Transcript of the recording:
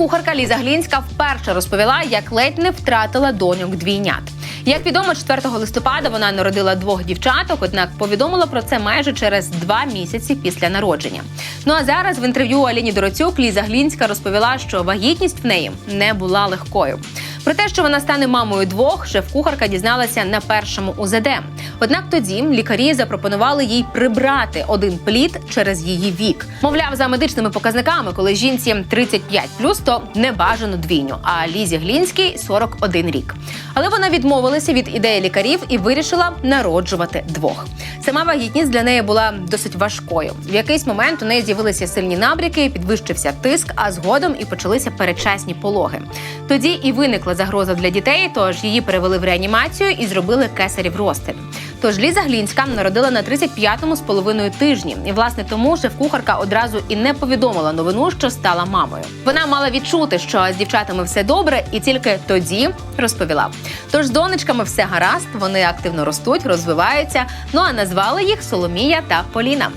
Кухарка Ліза Глінська вперше розповіла, як ледь не втратила доньок двійнят. Як відомо, 4 листопада вона народила двох дівчаток, однак повідомила про це майже через два місяці після народження. Ну а зараз в інтерв'ю Аліні Дороцюк Ліза Глінська розповіла, що вагітність в неї не була легкою. Про те, що вона стане мамою двох, шеф-кухарка дізналася на першому УЗД. Однак тоді лікарі запропонували їй прибрати один плід через її вік. Мовляв, за медичними показниками, коли жінці 35+, то не бажано двійню, а Лізі Глінській 41 рік. Але вона відмовилася від ідеї лікарів і вирішила народжувати двох. Сама вагітність для неї була досить важкою. В якийсь момент у неї з'явилися сильні набряки, підвищився тиск, а згодом і почалися передчасні пологи. Тоді і виникла загроза для дітей, тож її перевели в реанімацію і зробили кесарів розтин. Тож Ліза Глінська народила на 35-му з половиною тижні, і власне тому шеф-кухарка одразу і не повідомила новину, що стала мамою. Вона мала відчути, що з дівчатами все добре, і тільки тоді розповіла. Тож з донечками все гаразд, вони активно ростуть, розвиваються. Ну а назвали їх Соломія та Поліна.